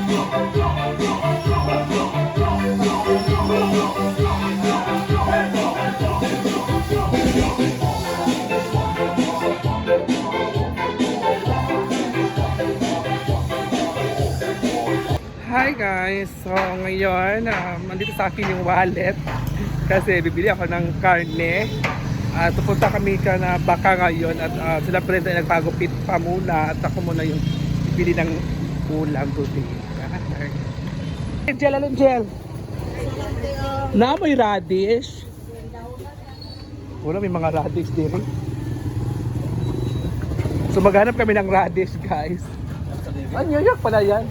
Hi guys! So ngayon, um, nandito sa akin yung wallet kasi bibili ako ng karne. At pupunta kami ka na baka ngayon at uh, sila pa rin tayo nagpagupit pa muna at ako muna yung bibili ng ulam today. Gel, anong gel? Na may radish. Wala, may mga radish din. So maghanap kami ng radish guys. Ah, New York pala yan.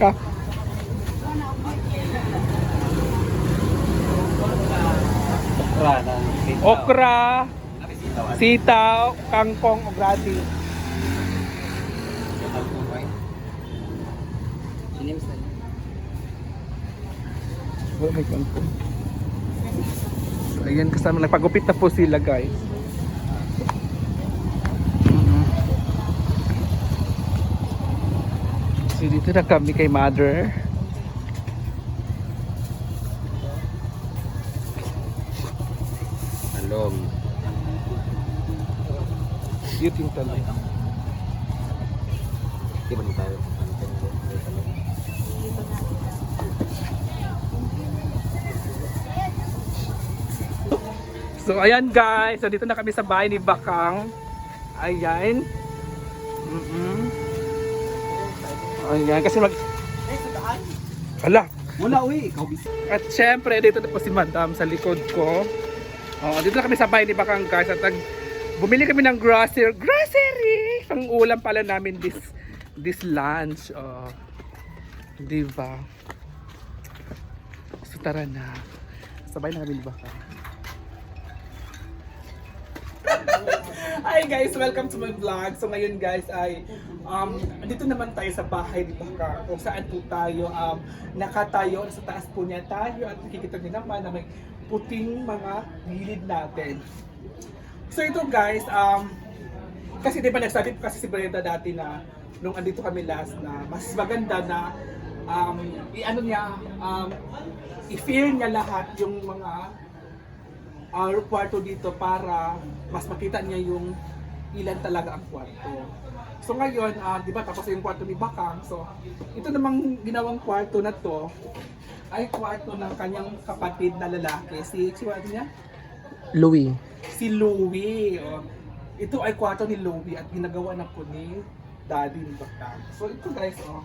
Ka. Okra, sitaw, kangkong, o gratis. Wala may kangkong. So, ayan, kasama nagpagupit na po sila guys. Mhm. So dito na kami kay mother. Talong. Cute yung talong. Di ba tayo? So ayan guys, so dito na kami sa bahay ni Bakang. Ayan. Mhm. Ayan, kasi mag... Ala, Wala, uy. Ikaw busy. At syempre, dito na po si Madam sa likod ko. Oh, dito na kami sa bahay ni Bakang guys. At nag, bumili kami ng grocery. Grocery! Pang ulam pala namin this this lunch. Oh. Di ba? So tara na. Sabay na kami ni Bakang. Hi guys! Welcome to my vlog. So ngayon guys ay um, dito naman tayo sa bahay ni Baka kung saan po tayo um, nakatayo sa taas po niya tayo at nakikita niyo naman na may puting mga gilid natin. So ito guys, um, kasi di ba nagsabi po kasi si Brenda dati na nung andito kami last na mas maganda na um, i-ano niya, um, i-feel niya lahat yung mga uh, kwarto dito para mas makita niya yung ilan talaga ang kwarto. So ngayon, ah, di ba tapos yung kwarto ni Bakang. So ito namang ginawang kwarto na to ay kwarto ng kanyang kapatid na lalaki. Si, si ano niya? Louis. Si Louie. Oh. Ito ay kwarto ni Louie at ginagawa na po ni Daddy ni Bakang. So ito guys, oh.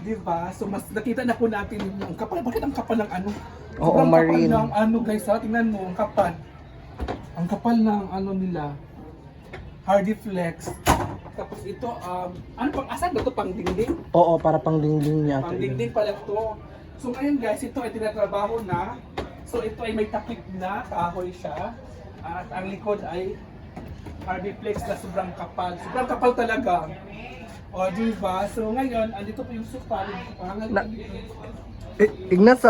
Di ba? So mas nakita na po natin yung kapal. Bakit ang kapal ng ano? Oo, Sobrang marine. kapal ng ano guys ha. Tingnan mo, ang kapal. Ang kapal ng ano nila. Hardy Flex. Tapos ito, um, ano pang, asan ba ito? Pang dingding? Oo, para pang dingding niya. Pang dingding pala to. So ngayon guys, ito ay tinatrabaho na. So ito ay may takip na, kahoy siya. At ang likod ay Hardy Flex na sobrang kapal. Sobrang kapal talaga. O, di ba? So ngayon, andito po yung sofa. Na- Eh, Ignas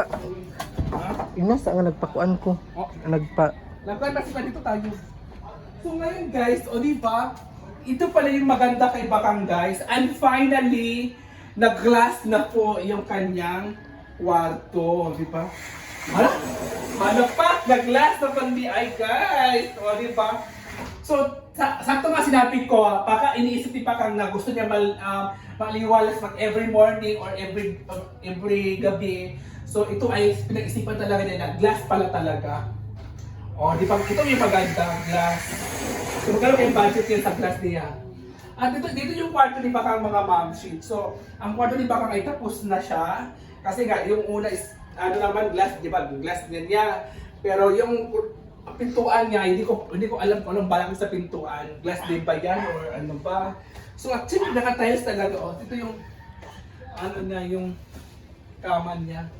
sa nga nagpakuan ko. Oh, Nagpa... Nagplan kasi pa dito tayo. So ngayon guys, o di ba? Ito pala yung maganda kay Bakang guys. And finally, nag-glass na po yung kanyang kwarto, di ba? Ano? Ano pa? Nag-glass na pandi ay guys. O di ba? So, sa, sakto nga sinabi ko, ah, baka iniisip ni Pakang na gusto niya mal, um, maliwalas mag every morning or every uh, every gabi. So, ito ay pinag-isipan talaga niya na glass pala talaga. Oh, di ba? Ito yung maganda, glass. So, magkano kayong budget yun sa glass niya? At dito, dito yung kwarto ni Bakang mga mom sheet. So, ang kwarto ni Bakang ay tapos na siya. Kasi nga, yung una is, ano naman, glass, di ba? Glass din niya. Pero yung pintuan niya, hindi ko hindi ko alam kung anong balak sa pintuan. Glass din ba yan or ano ba? So, actually, naka-tiles talaga. Oh, ito yung, ano niya, yung kama niya.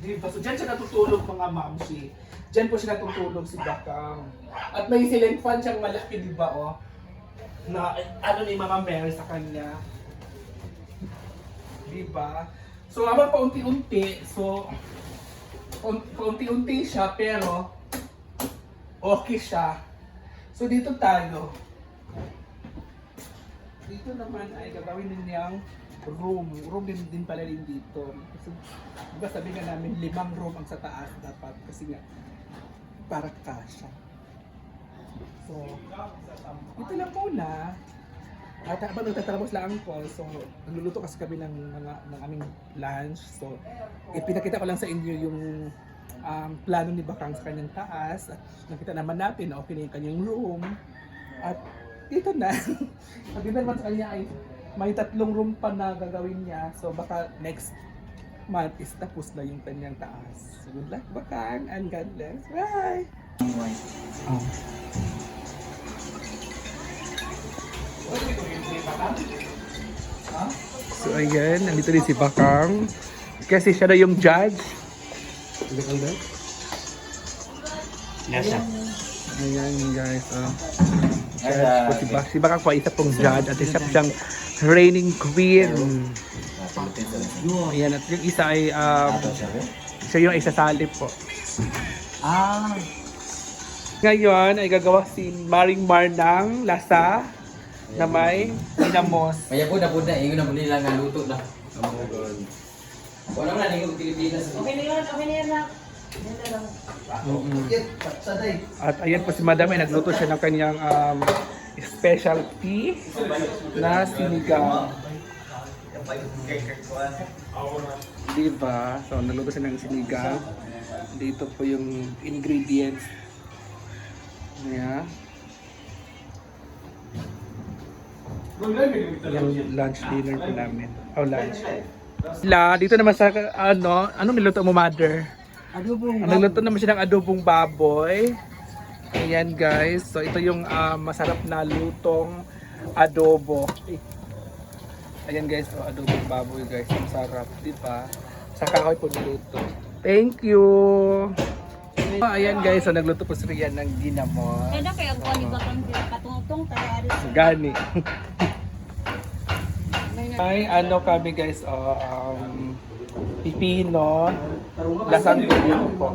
Di ba? So, dyan siya natutulog mga mamsi. Dyan po siya natutulog si Bakang. At may ceiling fan siyang malaki, di ba, oh? Na, ano ni Mama Mary sa kanya. Di ba? So, habang paunti-unti, so, paun- paunti-unti siya, pero, okay siya. So, dito tayo. dito naman ay gagawin din niyang room. Room din, din pala din dito. Kasi, diba sabi nga namin, limang room ang sa taas dapat. Kasi nga, para kasha. So, ito lang muna. At habang nagtatrabaho sila ang call, so nagluluto kasi kami ng mga ng aming lunch. So, ipinakita ko lang sa inyo yung um, plano ni Bakang sa kanyang taas. At nakita naman natin na okay na yung kanyang room. At dito na. Ganda naman sa kanya ay may tatlong room pa na gagawin niya. So baka next month is tapos na yung kanyang taas. So good luck Bakang and God bless. Bye! Oh. So ayan, nandito din si Bakang. Kasi siya na yung judge. Nasa. Ayan guys. Oh. Judge po si, Bak si Bakang po isa pong judge at isa siyang reigning queen. Ayan, at yung isa ay um, siya yung isasalip po. Ah, Ngayon ay gagawa si Maring Mar ng lasa na may dinamos. kaya po na po na, ingon na nila nga luto na. Wala na, ingon Pilipinas. Okay na yun, okay na yan na. Lang. At ayan po si Madam ay nagluto siya ng kanyang um, specialty na sinigang. Diba? So nagluto siya ng sinigang. Dito po yung ingredients niya. Yung lunch dinner po namin. Oh, lunch. La, dito naman sa ano, ano niluto mo mother? Adobong Ang nagluto naman siya ng adobong baboy. Ayan guys. So ito yung ah, masarap na lutong adobo. Ayan guys, so adobong baboy guys. Ang sarap, di ba? Sa kahoy po niluto. Thank you! Ayan guys, so nagluto po si Rian ng ginamos. Kaya na kaya ang kuha ni Bakang katungtong tayo. Gani. Ay, ano kami guys, oh, um, pipino, lasang pipino po.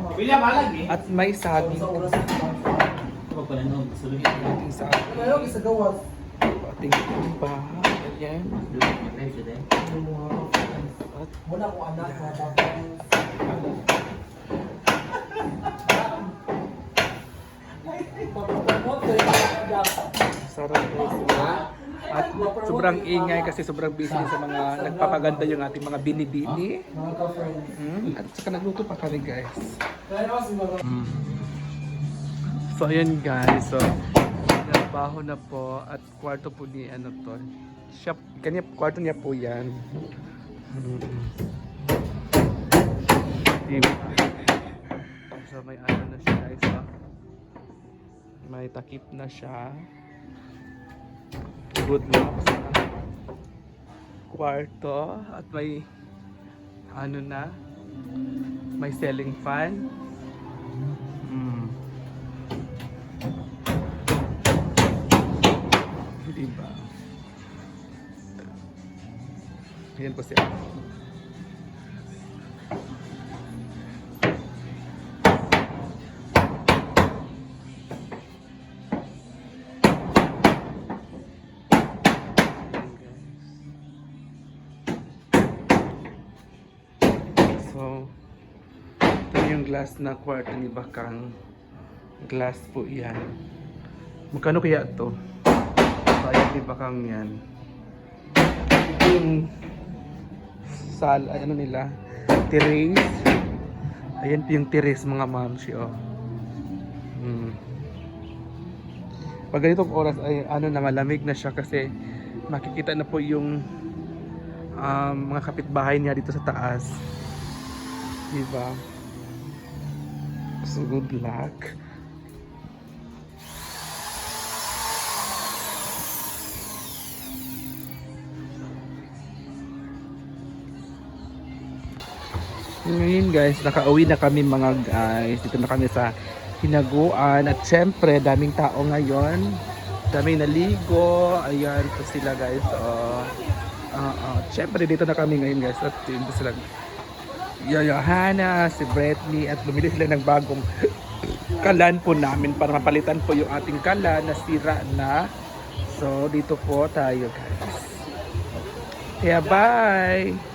At may saging. Ating isa gawas. Ating pa. Ayan. At Wala ko anak. sarap po sila. At sobrang ingay kasi sobrang busy sa mga nagpapaganda yung ating mga bini-bini. Hmm? At saka nagluto pa kami guys. Mga So ayan guys, so trabaho na po at kwarto po ni ano to. Siya, kanya kwarto niya po yan. Mm. So may ano na siya guys. Oh. May takip na siya. Good luck sa kwarto at may ano na may ceiling fan. Mm. Diba? Ayan po siya. So, ito yung glass na kwarto ni Bakang. Glass po yan. Magkano kaya to? Sayang ni Bakang yan. Ito yung sal, ano nila, terrace. Ayan po yung terrace mga mamsi, oh. Hmm. Pag ganitong oras ay ano na malamig na siya kasi makikita na po yung um, mga kapitbahay niya dito sa taas. Diba? So good luck. Ngayon guys, nakauwi na kami mga guys. Dito na kami sa Hinaguan. At syempre, daming tao ngayon. Daming naligo. Ayan po sila guys. Oh. Uh, uh, syempre, dito na kami ngayon guys. At yun po Yoyo Hana, si Bretney at bumili sila ng bagong kalan po namin para mapalitan po yung ating kalan na sira na. So dito po tayo guys. Yeah, bye!